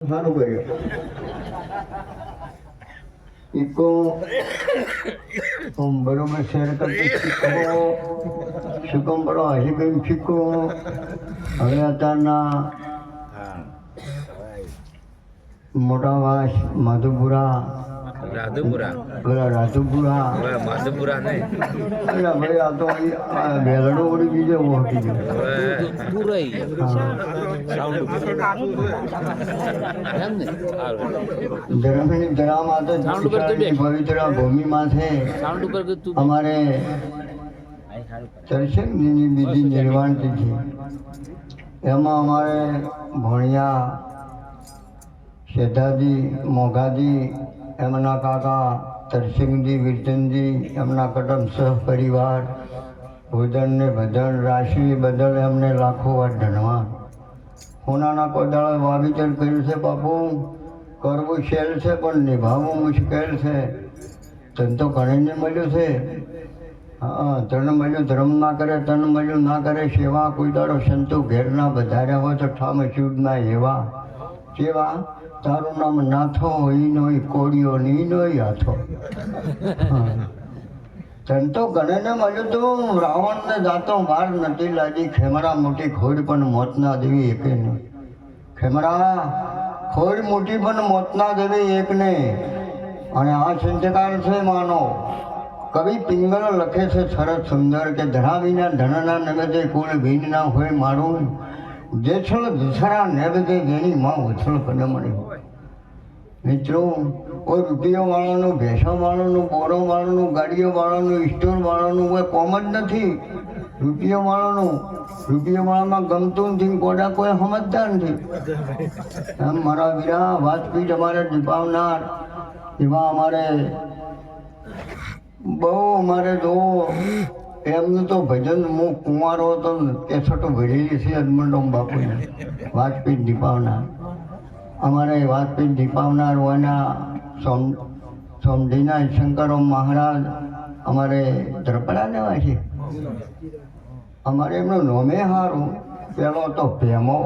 સારું કર્યું ઇકો બરોબર શેર કરતી શીખવો શું પડો હજી કઈ શીખવો હવે અત્યારના મોટા વાસ માધુપુરા રાધુપુરા. પેલા રાજુપુરા હવે માધુપુરા નહીં અરે ભાઈ આ તો અહીં ઓડી બીજે ઓળખી ગયો હવે હા ધર્મની ધરામાં તો સાઉન્ડ ઉપર પવિત્ર ભૂમિમાં છે સાઉન્ડ ઉપર તું અમારે બીજી નિર્વાણ તિથિ. એમાં અમારે ભણ્યા શેઠાજી મોઘાજી એમના કાકા તરસિંહજી વિરચનજી એમના કટમ સહપરિવાર ભોજન ને ભજન, રાશિ બદલ એમને લાખો વાર ધન્યવાદ હોનાના કોદાળે વાવેતર કર્યું છે બાપુ. કરવું શેલ છે પણ નિભાવવું મુશ્કેલ છે. તો ઘણીને મળ્યું છે. હા તન મળ્યું, ધર્મ ના કરે તન મળ્યું ના કરે, સેવા કોઈ દાડો સંતો ઘેરના વધાર્યા હોય તો ઠામ શુદ્ધના એવા. કેવા તારું નામ નાથો ઈ નોય કોળીઓ ની નોય હાથો. તન તો ગણેને મળ્યું તું, રાવણને જાતો માર નથી લાગી, ખેમરા મોટી ખોડ પણ મોતના દેવી એકે નહીં ખેમરા, ખોડ મોટી પણ મોતના દેવી એક ને અને આ સંતકાર છે, માનો, કવિ પિંગલ લખે છે સરસ સુંદર કે ધરાવીના ધનના નગદે કુલ ભીન ના હોય મારું. જેછળ દિશરા નેબદે જેની માં ઉછળ કદમણી મિત્રો, કોઈ રૂપિયો વાળાનું ભેંસા વાળાનું બોરો વાળાનું ગાડીઓ વાળાનું સ્ટોર વાળાનું કોઈ કોમ જ નથી. રૂપિયો વાળાનું રૂપિયો વાળામાં ગમતું નથી કોડા કોઈ સમજતા નથી. એમ મારા વીરા, વાતપીઠ અમારે દીપાવનાર એવા અમારે બહુ અમારે જો, એમનું તો ભજન હું કુંવારો હતો કેસટો ભરેલી છે અજમંડોમ બાપુને. વાજપેયી દીપાવનાર અમારે વાતપીઠ દીપાવનાર હોવાના સોમ સોમડીના શંકરો મહારાજ અમારે ધ્રપડા લેવા છે. અમારે એમનું નોમે સારું પેલો તો ભેમો.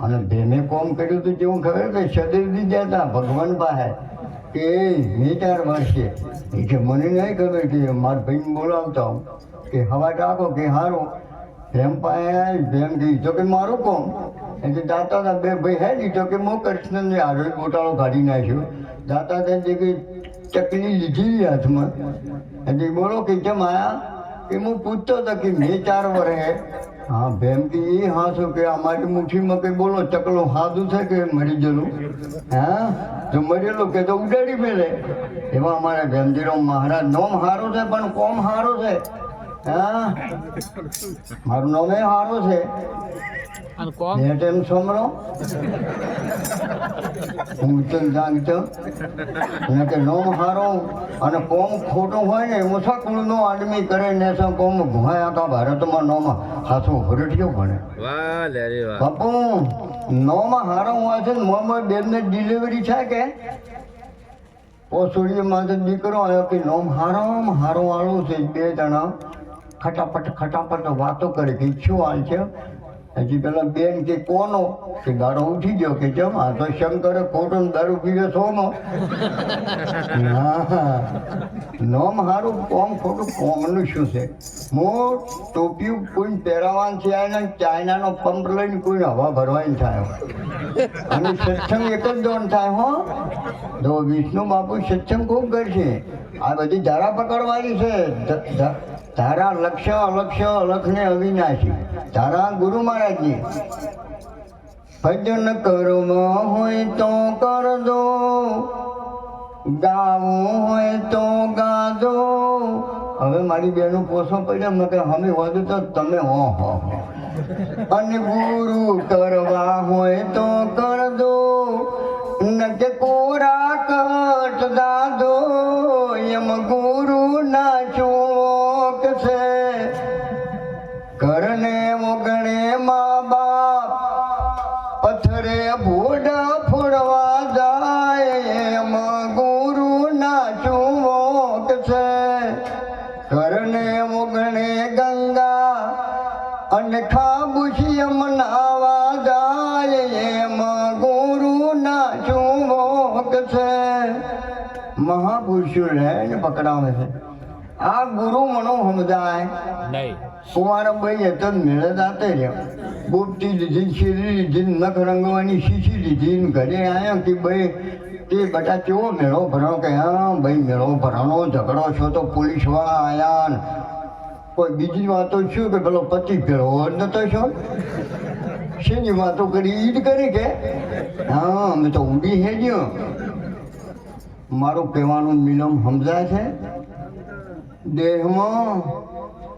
અને ભેમે કોમ કર્યું હતું જેવું ખબર કે શરીરથી જતા ભગવાન પાસે. કે મીટર વર્ષે. એ કે મને નહીં ખબર કે મારા ભાઈને બોલાવતા કે હવા ટાકો કે સારું ભેમ પાસે ભેમ કીધું કે મારું કોમ? એટલે દાતા હતા બે ભાઈ હે તો કે મો કૃષ્ણને આરોગ્ય ગોટાળો કાઢી નાખ્યો. દાતા જે કે ચકલી લીધી હાથમાં. એટલે બોલો કે કેમ આયા કે હું પૂછતો હતો કે મેં ચાર વરે હા. ભેમ કે, એ હાસો કે અમારી મુઠ્ઠીમાં કંઈ બોલો, ચકલો સાદું છે કે મરી ગયેલું? હા, જો મરેલો કે તો ઉડાડી મેલે. એમાં અમારે ભેમજીરો મહારાજ, નોમ હારો છે, પણ કોમ હારો છે. હા મારું નામ એ હારો છે. અને એમ સમરો. હું તો જાણતો ને કે નોમ હારો અને કોમ ખોટું હોય ને મુસાકુળનો આદમી કરે ને તો કોમ ઘુમાય આખા ભારતમાં નોમ હાથો હરટ્યો ભણે. બાપુ નોમ હારો હોય છે ને મોહમ્મદ બેનને ડિલિવરી છે કે? સૂર્ય પોસુડીમાં દીકરો આવ્યો કે નોમ હારો હારો વાળો છે બે જણા. ખટાપટ ખટાપટ વાતો કરે કે શું હાલ છે? હજી પેલા બેન કે કોનો? કે ગાળો ઉઠી ગયો કે જમ? આ તો શંકરે ખોટો દારૂ પીવે સોનો. નોમ હારું, કોમ ખોટું કોમનું શું છે. મોટ ટોપિયું કોઈ પહેરાવાન છે એને ચાઇનાનો પંપ લઈને કોઈ હવા ભરવાની થાય. અને સત્સંગ એક જ દોન થાય, હો. તો વિષ્ણુ બાપુ સત્સંગ ખૂબ કરશે. આ બધી ધારા પકડવાની છે. ધ- ધ- અલક્ષ લક્ષ્ય અલક્ષ્ય અલખને અવિનાશી. તારા ગુરુ મહારાજની ભજન કરવામાં હોય તો કરજો. ગાવું હોય તો ગાજો. હવે મારી બેનો પોસો પડ્યા મેં કે અમે વધુ તો તમે હો હો. અને ગુરુ કરવા હોય તો કરજો. ન કે કોરા કટ દાદો યમ ગુરુ પકડાવે છે. આ ગુરુ મનો સમજાય. નહીં. કુંવારા ભાઈ તો મેળે જાતે રહ્યા. બુપટી લીધી શીરી લીધી નખ રંગવાની શીશી લીધી ઘરે આવ્યા કે ભાઈ તે બટા કેવો મેળો ભરણો? કે હા ભાઈ મેળો ભરાણો ઝઘડો છો તો પોલીસવાળા આયા ને. કોઈ બીજી વાતો શું કે પેલો પતિ ભેળો જ નતો છો? શેની વાતો કરી? ઈદ કરી કે? હા અમે તો ઊંડી હેડ્યો. મારું કહેવાનું નિયમ સમજાય છે? દેહમાં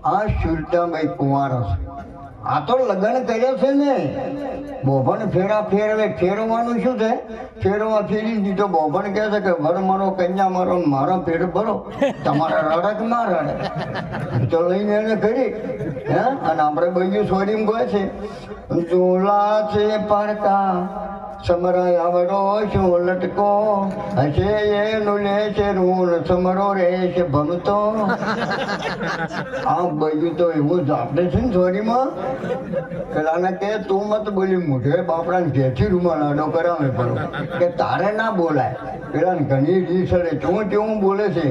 આ શુદ્ધાભાઈ કુંવારો છે. આ તો લગ્ન કર્યો છે ને. બોભણ ફેરા ફેરવે, ફેરવાનું શું છે? ફેરવા ફેરી દીધો, બોભણ કહે છે કે, વર મારો કન્યા, મારો મારો ફેર ભરો. તમારા રડક ના રડે તો લઈને એને કરી, હે? અને આપણે બીજું સોરીમ કહે છે. ઝોલા છે પારકા સમરાય આવડો શું લટકો. હશે એનું લે છે રૂણ સમરો રે છે ભમતો. આ બધું તો એવું જ છે ને સોરીમાં પેલાને કે, તું મત બોલી, મોઢે બાપડાને જેથી રૂમાલ આડો કરાવે પડો કે, તારે ના બોલાય. પેલાને ઘણી રીસ અડે ચું ચું બોલે છે.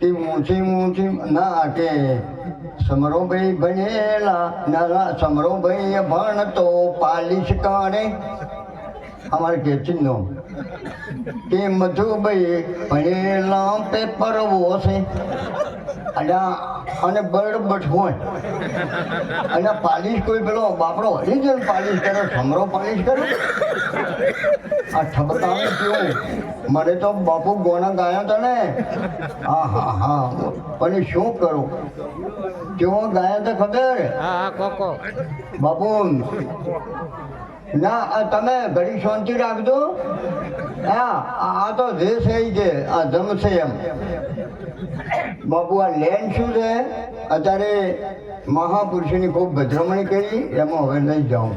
તે મૂંછી મૂંછી ના કે. સમરોભાઈ ભણેલા ના સમરોભાઈ ભણતો પાલિશ કાઢે અમારે કેચી નો કે મધુભાઈ ભણેલા પેપર હશે. અને અને બળબટ હોય. અને પાલિશ કોઈ પેલો બાપડો હરી જ પાલિશ કરે સમરો પાલિશ કરે આ ઠપકાનું કેવું મને તો બાપુ ગોણા ગાયા હતા ને. હા હા હા. પણ શું કરું? કેવો ગાયા હતા ખબર? બાપુ ના આ તમે ઘડી શાંતિ રાખજો. હા આ તો છે ઈ છે આ જમશે એમ. બાપુ આ લેન શું છે? અત્યારે મહાપુરુષની ખૂબ ભદ્રમણી કરી એમાં હવે નહીં જાઉં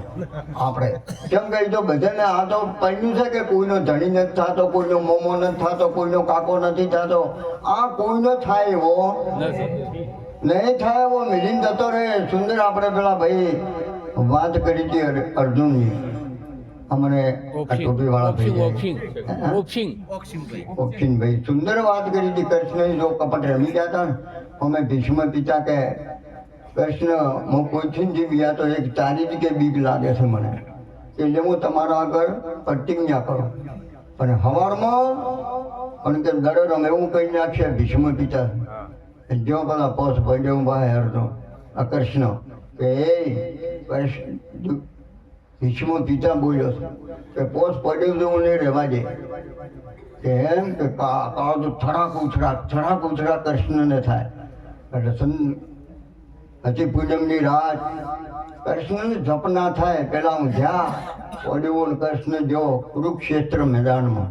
આપણે. કેમ કહી તો બધાને આ તો પડ્યું છે કે કોઈનો ધણી નથી થતો કોઈનો મોમો નથી થતો કોઈનો કાકો નથી થતો. આ કોઈનો થાય એવો? નહીં થાય એવો? મિલિન જતો રહે. સુંદર આપણે પેલા ભાઈ વાત કરી હતી અર- અર્જુનની. અમને આ ઓપ્શિંગ ટોપીવાળા ઓપ્શિંગ ભાઈ ઓપ્શિંગ ઓપ્શિંગ ઓપ્શનભાઈ સુંદર વાત કરી હતી કૃષ્ણ જો કપટ રમી ગયા હતા ને અમે ભીષ્મ પિતા કે કૃષ્ણ હું કોઈથી જ ગયા તો એક તારી જ કે બીક લાગે છે મને. એટલે હું તમારા આગળ પ્રતિજ્ઞા કરું. અને હવારમાં અને કે દડો રમે એવું કહી નાખશે ભીષ્મ પિતા. જો પેલા પોસ ભાઈ ભાઈ હરતો આ કૃષ્ણ કે ભીષ્મ પિતા બોલ્યો કે પોસ પડ્યો તો, હું રહેવા દે. કે એમ કે કાળ તો થડાક ઉછળાક થડાક ઉછળાક કૃષ્ણને થાય. એટલે હજી પૂનમની રાત કૃષ્ણને જપ થાય, પેલા હું જ્યાં પડ્યું કૃષ્ણ જો કુરુક્ષેત્ર મેદાનમાં.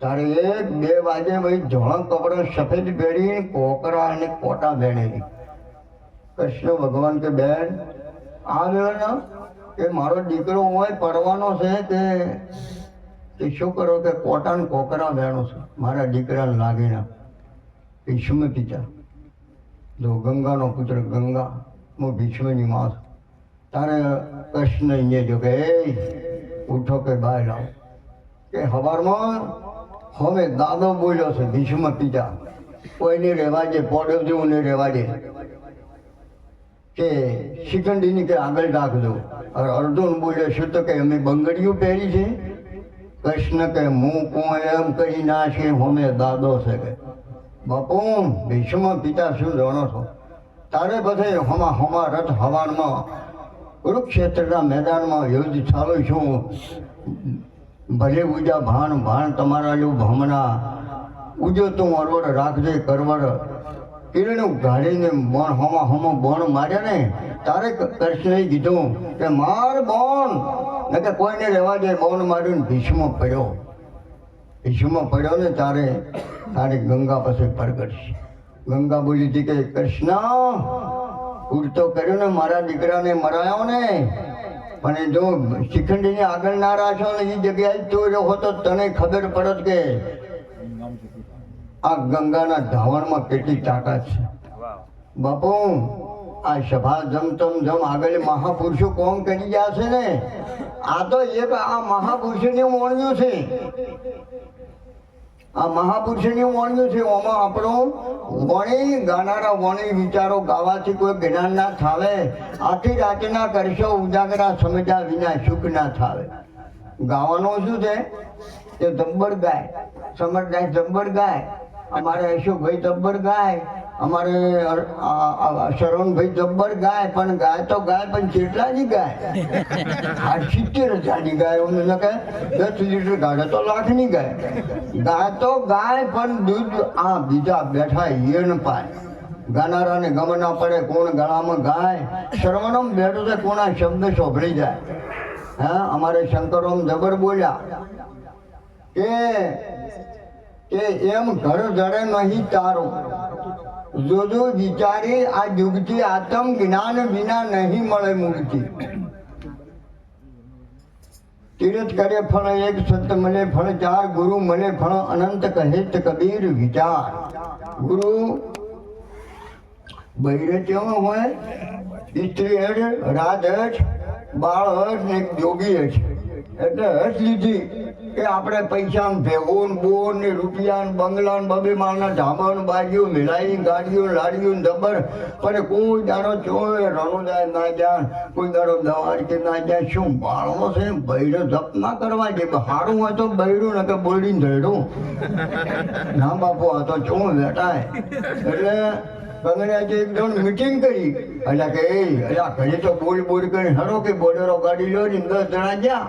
તારે એક બે વાગે ભાઈ ધોળા કપડાં સફેદ પહેરી કોકરા અને કોટા પહેરેલી કૃષ્ણ ભગવાન કે બેન, આ કે મારો દીકરો હોય, પડવાનો છે કે કે શું કરો કે કોટા ને કોકરા વેણો છે. મારા દીકરાને લાગીના ભીષ્મ પિતા. જો ગંગાનો પુત્ર ગંગા, હું ભીષ્મની માં છું. તારે કૃષ્ણ અહીંયા જો કે ઉઠો કે બહાર લાવો. કે હવારમાં હવે દાદો બોલ્યો છે ભીષ્મ પિતા. કોઈને રહેવા દે પોડવ જેવું નહીં રહેવા દે કે શિખંડીની કે આગળ રાખજો. અર- અર્જુન બોલ્યો શું તો કે અમે બંગડીઓ પહેરી છે. કૃષ્ણ કે હું કોણ એમ કરી નાખે હોમે દાદો છે કે. બાપુ, ભીષ્મ પિતા શું જાણો છો? તારે બધે હમા હમા રથ હવાનમાં કુરુક્ષેત્રના મેદાનમાં યુદ્ધ ચાલુ છું. ભલે ઉજા ભાણ ભાણ તમારા જેવું ભમણા ઉજો તું અરોડ રાખજે કરવડ કિરણું ઉઘાડીને બોણ હમા હમો બોણ માર્યા ને, તારે કૃષ્ણએ કીધું કે, માર બોન ને કે કોઈને રહેવા દે બોન માર્યું ભીષ્મ પડ્યો. ભીષ્મ પડ્યો ને તારે તારે ગંગા પાસે પ્રગટ ગંગા બોલી હતી કે, કૃષ્ણ ઉડતો કર્યો ને મારા દીકરાને મરાયો ને. પણ જો શિખંડીને આગળ ના રાખો ને એ જગ્યાએ તો રહો તો તને ખબર પડત કે આ ગંગાના ધાવણમાં કેટલી તાકાત છે. બાપુ આ સભા જમ તમ જમ આગળ મહાપુરુષો કોમ કરી ગયા છે ને? આ તો એક આ મહાપુરુષોને મોણ્યું છે. આ મહાપુરુષની વાણીઓ છે. ઓમાં આપણો વણી ગાનારા વણી વિચારો ગાવાથી કોઈ જ્ઞાન ના થાવે. આખી રાતના કરશો ઉજાગરા સમજ્યા વિના સુખ ના થાવે. ગાવાનું શું છે? તે જબ્બર ગાય. સમજદાર જબ્બર ગાય. અમારે અશોકભાઈ જબ્બર ગાય, અમારે શરવણભાઈ જબ્બર ગાય, પણ ગાય તો ગાય, પણ કેટલાની ગાય. આ સિત્તેર હજારની ગાય એમને કહે, દસ લીટર ગાય, તો લાખની ગાય. ગાય તો ગાય, પણ દૂધ, આ બીજા બેઠા યણ પાય. ગાનારાને ગમ ના પડે કોણ ગળામાં ગાય. શ્રવણમ બેઠો છે કોના શબ્દ સોભળી જાય. હા, અમારે શંકરોમ જબર બોલ્યા. કે કે એમ ઘર જડે નહીં તારો. જોજો વિચારી આ યુગથી આત્મ જ્ઞાન વિના નહીં મળે મૂર્તિ તીરથ કરે ફળ એક, સત મળે ફળ ચાર, ગુરુ મળે ફળ અનંત કહે તે કબીર વિચાર. ગુરુ બૈરે કેવો હોય, સ્ત્રી હેઠ રાજ હેઠ બાળ હેઠ ને જોગી હેઠ એટલે હેઠ લીધી. કે આપણે પૈસા ભેગું બોન ને રૂપિયા ને બંગલા ને બબે માળના ઢાબા ને બાજુ મિલાઈ, ગાડીઓ લાડીઓ ને દબર. પણ કોઈ દાડો ચોય રણુદાય ના જાય, કોઈ દાડો દવા કે ના જાય, શું બાળવો છે બૈરો જપ ના કરવા જે હારું હોય તો બૈરું ને કે બોલડીને ધડ્યું ના બાપુ, આ તો શું બેટાય એટલે બંગડિયાએ એક જણ મિટિંગ કરી. એટલે કે એ અલ્યા ઘરે તો બોલ બોલ કરીને હરો કે બોલેરો ગાડી લો ને, દસ જણા ગયા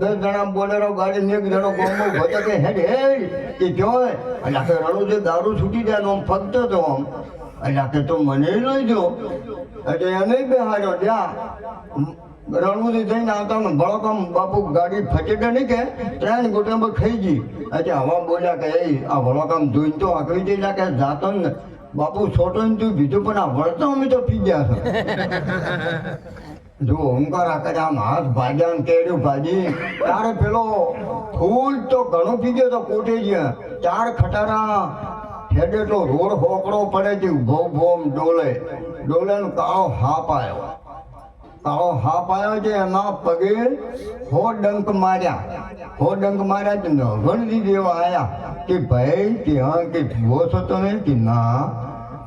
દસ જણા બોલેરો ગાડી એક જણો ગોમો ભતો કે હેડ હેડ કે જોય એટલે કે જે દારૂ છૂટી જાય આમ ફગતો તો આમ. એટલે કે તો મને લઈ જો. એટલે એને બેહાડ્યો જ્યાં રણુજી થઈને આવતા ને ભળકમ બાપુ ગાડી ફચેટે નહીં કે ત્રણ ગોટામાં ખાઈ ગઈ. એટલે હવા બોલ્યા કે આ ભળકમ ધોઈને તો આકરી દઈ કે જાતો ને. બાપુ, છોટો ને તું બીજું પણ આ વળતો અમે તો પી ગયા છો. જો ઓમકાર આકરે આમ હાથ ભાગ્યા ને કેડ્યું ભાજી તારે પેલો ફૂલ તો ઘણો પી ગયો તો કોટે ગયા ચાર ખટારા, હેડે તો રોડ હોકડો પડે છે ભો ભોમ ડોલે ડોલે. નો કાળો હાપ આવ્યો કાળો હાપ આવ્યો છે, એમાં પગે હો ડંક માર્યા. હો ડંક માર્યા, તો દીધી એવા આયા. કે ભાઈ, કે હા, કે જુઓ છો તમે, કે ના.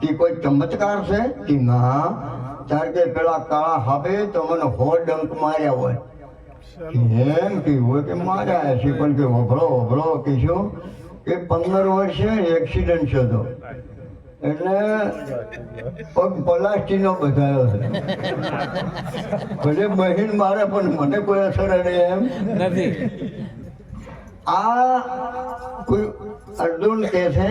કે કોઈ ચમત્કાર છે કે ના? ચાર કે પેલા કાળા હાપે તો મને હો ડંક માર્યા હોય. એમ કે હોય કે માર્યા છે પણ કે વભળો વભળો કે કે પંદર વર્ષે એક્સિડન્ટ થયો એટલે પગ પલાસ્ટીનો બધાયો છે. ભલે બહેન મારે પણ મને કોઈ અસર અડે એમ. નથી. આ કોઈ અર્જુન કહે છે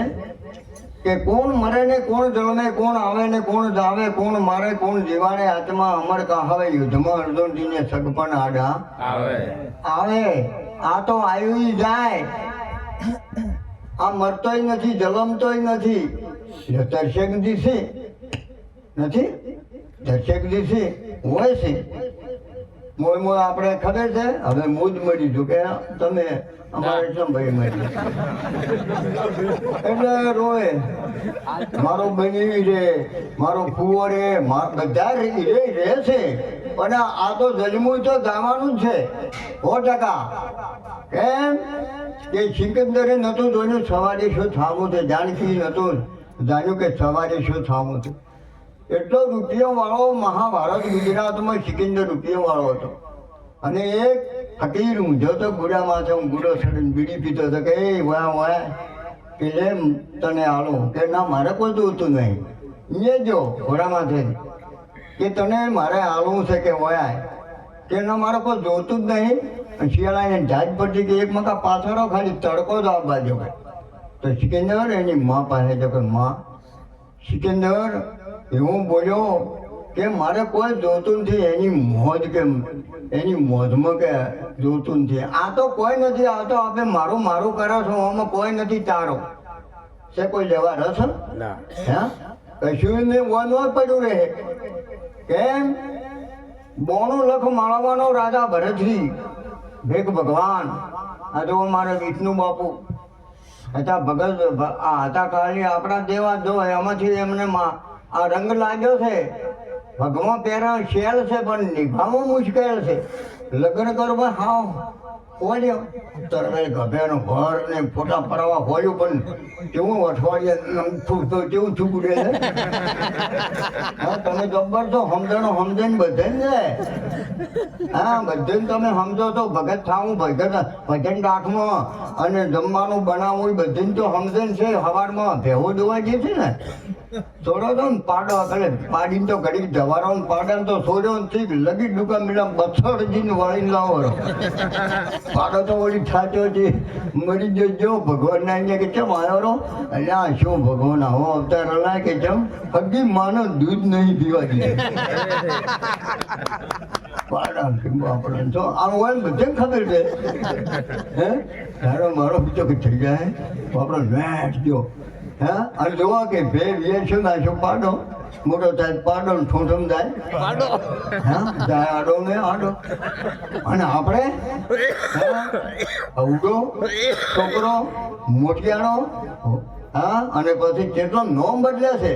કે કોણ મરે ને કોણ જળમે કોણ આવે ને કોણ જાવે કોણ મારે કોણ જીવાને આત્મા અમર કહાવે? યુદ્ધમાં અર્જુનજીને સગપણ આડા. આવે. આવે. આ તો આવ્યું જાય. આ મરતોય નથી જલમતોય નથી. દર્શક દિશે નથી? દર્શક દિશે હોય છે. મોય મોય આપણે ખબર છે? હવે મૂજ મળી છું કે તમે અમારે કેમ ભાઈ મળી એટલે રોય મારો બની રે મારો ફુવો રે બધા રે રે રહે છે પણ આ તો જજમું તો જવાનું જ છે. સો ટકા. કેમ? કે સિકંદરે નહોતું જોયું સવારે શું થવું છે? જાણકી નહોતું. જાણ્યું કે સવારે શું થવું છે? એટલો રૂપિયો વાળો મહાભારત ગુજરાતમાં સિકંદર રૂપિયો વાળો હતો. અને એક ફકીર ઊંઝો તો ગુડામાં છે હું ગુડો ચડીને બીડી પીતો હતો કે, એ વાહ વાહ કે એમ તને આલો. કે, ના, મારે કોઈ જોતું નહીં. એ જો, ઘોડામાં છે કે તને મારે આલવું છે કે વયા કે, ના, મારે કોઈ જોતું જ નહીં. અને શિયાળાને જાત પડતી કે એક મકા પાછળ ખાલી તડકો જ આવવા જો તો સિકંદર એની મા પાસે જો કે માં સિકંદર એવું બોલ્યો કે મારે કોઈ જોતું નથી એની મોજ કે એની મોજમાં કે જોતું નથી. આ તો કોઈ નથી આ તો આપણે મારું મારું કરો છો આમાં કોઈ નથી તારો. છે કોઈ લેવા રસ? હા? હે કશું ને વન પડ્યું રહે. કેમ? બોણું લખ માળવાનો રાજા ભરતજી. ભેગ ભગવાન. આ જો મારે વિષ્ણુ બાપુ. હતા, ભગત આ હતા કાલી આપણા દેવા જો એમાંથી એમને આ રંગ લાગ્યો છે. ભગવાન પહેરા શેલ છે પણ નિભાવવું મુશ્કેલ છે. લગ્ન કરવા હાવ હોયું પણ કેવું અઠવાડિયે નમથું તો કેવું ચૂકડે હા, તમે જબ્બર છો સમજણો બધે ને હા બધે તમે સમજો તો ભગત થાવું, ભગત ભજન રાખમાં અને જમવાનું બનાવવું બધે તો સમજે છે. સવારમાં ભેવો જોવા જે છે ને છોડો તો ને પાડો. એટલે પાડીને તો ઘડી જવારો ને પાડે તો છોડ્યો ને લગી દુકાન મિલા બસડ જીને વાળીને લાવો. રો. પાડો તો ઓળી થાચો છે મરી જજો ભગવાન ના અહીંયા કે ચમ આવ્યો એટલે આ શું ભગવાન આવો અવતાર હલાય કે ચમ હજી માનો દૂધ નહીં પીવા દીધું તો આમ હોય ને બધે ખબર છે હે તારો મારો બીજો કે થઈ જાય બાપડો વેટ ગયો હે અને જોવા કે ભે વેચ્યો ના છો પાડો મોટો થાય પાડો ને ઠૂંઠમ થાય પાડો. હા જાય આડો ને આડો. અને આપણે? અવડો છોકરો મોટિયાણો હા અને પછી કેટલો નોમ બદલે છે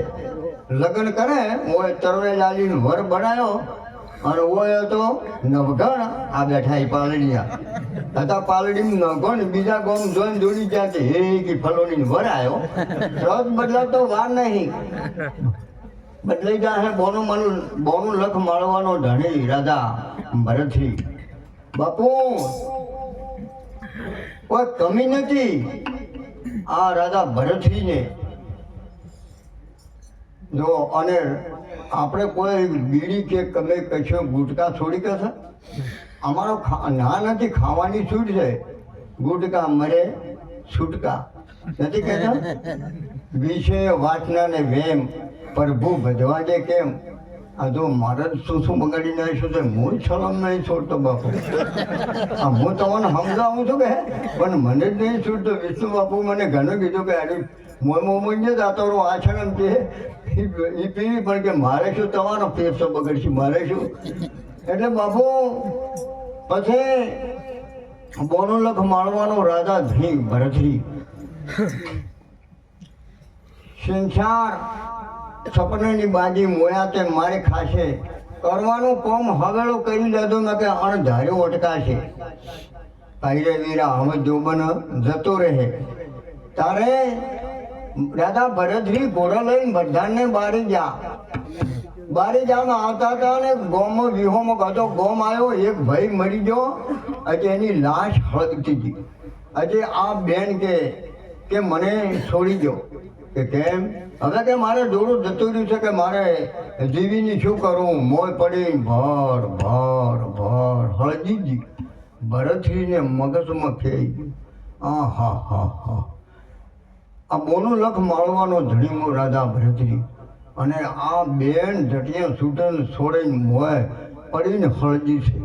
લગ્ન કરે ઓય તરવે લાલીને વર બનાવ્યો અને ઓય તો નવઘણ આ બેઠા એ પાલડીયા. હતા પાલડી નવઘણ બીજા ગોમ જોઈને દોડી ગયા કે હે કે ફલોની વર આવ્યો રસ બદલાતો વાર નહીં. બદલાઈ જાય બોનું મન, બોનું લખ માળવાનો ધણી ઈરાદા ભરતરી બાપુ, કોઈ કમી નથી. આ રાજા ને જો, અને આપણે કોઈ બીડી કે કમે કશો ગુટકા છોડી કશે અમારો ના નથી, ખાવાની છૂટ છે. ગુટકા મરે, છૂટકા. નથી કહેતા વિષય વાસના ને વેમ. પ્રભુ ભજવા દે કેમ? આ જો મારે શું શું બગાડી નાખીશું તો હું સલામ નહીં છોડતો બાપુ. આ હું તમને સમજાવું છું કે પણ મને જ નહીં છોડતો વિષ્ણુ બાપુ મને ઘણું કીધું કે અરે મોય મોમોઈને જ આ રહો આચરણ કે એ પીવી પણ કે મારે શું તમારો પેસો બગડશે? મારે શું? એટલે બાપુ પછી બોનો લખ માળવાનો રાજા ધીમ ભરતરી. સંસાર સપનાની બાજી મોયા તે મારે ખાશે. કરવાનું કોમ હવેળો કરી લેતો ને કે અણધાર્યો અટકાશે પાયરે વીરા હવે જોબન જતો રહે. તારે દાદા ભરતરી ઘોડા લઈને બધાને બારી જા. બારી જામાં આવતા હતા અને ગોમ વિહોમ કાતો ગોમ આવ્યો, એક ભાઈ મરી ગયો. આજે એની લાશ હળગતી હતી. આજે આ બેન કે મને છોડી દો કે કેમ? હવે કે મારે દોડું જતું રહ્યું છે કે મારે જીવીની શું કરું? મોય પડી ભર ભર ભર હળજી જી ભરતરીને મગજમાં ખેઈ ગયું. આ હા હા હા. આ બોનું લખ માળવાનો ધણીમો રાજા ભરતરી અને આ બેન જટિયા છૂટન છોડીને મોય પડીને હળજી છે.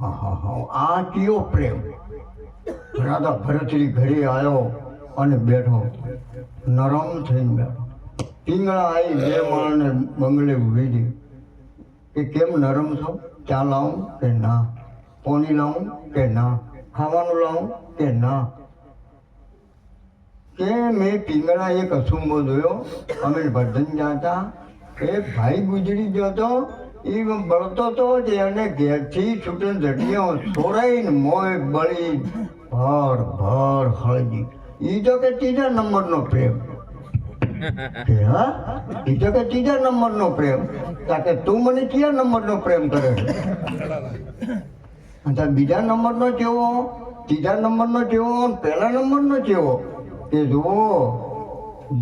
હા હા હા. આ કયો પ્રેમ? રાધા ભરતરી ઘરે આવ્યો. અને બેઠો. નરમ થઈને બેઠો. પિંગળા આવી બે માણને બંગલે ઊભી હતી કે કેમ નરમ છો? ચા લાવું કે ના? પોની લાવું કે ના? ખાવાનું લાવું કે ના? કે મેં પિંગળા એક અસુંબો જોયો? અમે વર્ધન જાતા એ ભાઈ ગુજરી ગયો તો એ બળતો તો જે એને ઘેરથી છૂટે ઝડીઓ છોડાઈને મોય બળી ભર ભર હળદી એ તો કે ત્રીજા નંબરનો પ્રેમ. એ તો કે ત્રીજા નંબરનો પ્રેમ. કે તું મને કયા નંબરનો પ્રેમ કરે છે? બીજા નંબરનો કેવો ત્રીજા નંબરનો કેવો પહેલા નંબરનો કેવો કે જુઓ,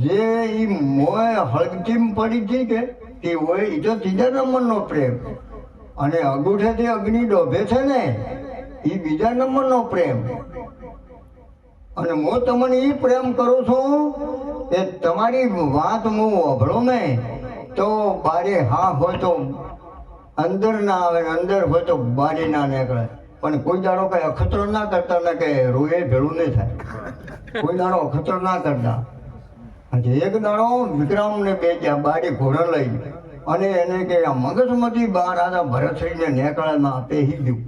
જે એ મોય હળગતીમ પડી હતી કે તે હોય એ તો ત્રીજા નંબરનો પ્રેમ. અને અગુઠેથી અગ્નિ ડોભે છે ને એ બીજા નંબરનો પ્રેમ. અને હું તમને એ પ્રેમ કરું છું કે તમારી વાત હું અભળો મેં તો બારે હા હોય તો અંદર ના આવે ને અંદર હોય તો બારે ના નીકળે. પણ કોઈ દાડો કઈ અખતરો ના કરતા ને કે રોએ ભેળું નહીં થાય. કોઈ દાડો અખતરો ના કરતા. એક દાડો વિક્રમ ને બે ત્યાં બારે ઘોડા લઈ અને એને કે મગજમાંથી બહાર આદા ભરતશ્રીને આપે હી ગયું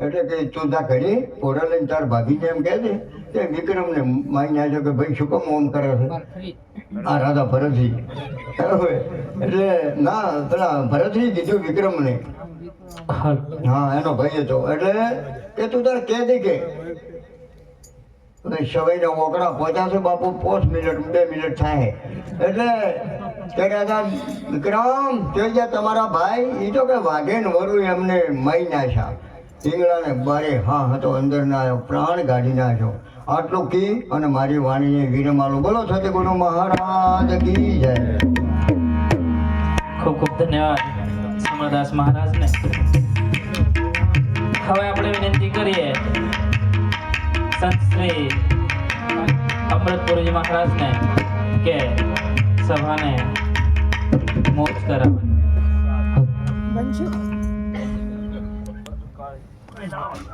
એટલે કે ચોધા કરી ઘોડા લઈને તાર ભાગીને એમ કહે છે કે વિક્રમને માઈને આવ્યો કે ભાઈ શું કામ ઓમ કરે છે? આ રાધા ભરતજી. બરાબર? એટલે ના પેલા ભરતજી કીધું વિક્રમને. હા. એનો ભાઈ હતો. એટલે કે તું તારે કે દે કે સવાઈના ઓકડા પહોંચ્યા છે બાપુ પોસ્ટ મિનિટ બે મિનિટ થાય. એટલે કે દાદા વિક્રમ જોઈ જા તમારા ભાઈ એ તો કે વાઘે ને વરું એમને મઈ નાખ્યા. ઈંગળાને બારે હા હતો અંદર ના આવ્યો પ્રાણ કાઢી નાખ્યો. આટલું કી અને મારી વાણીને વીરમાલું. બોલો સતગુરુ મહારાજ કી જય. ખૂબ ખૂબ ધન્યવાદ સમરદાસ મહારાજને. હવે આપણે વિનંતી કરીએ સંત શ્રી અમૃતપુરજી મહારાજને કે સભાને મોક્ષ કરાવે is on.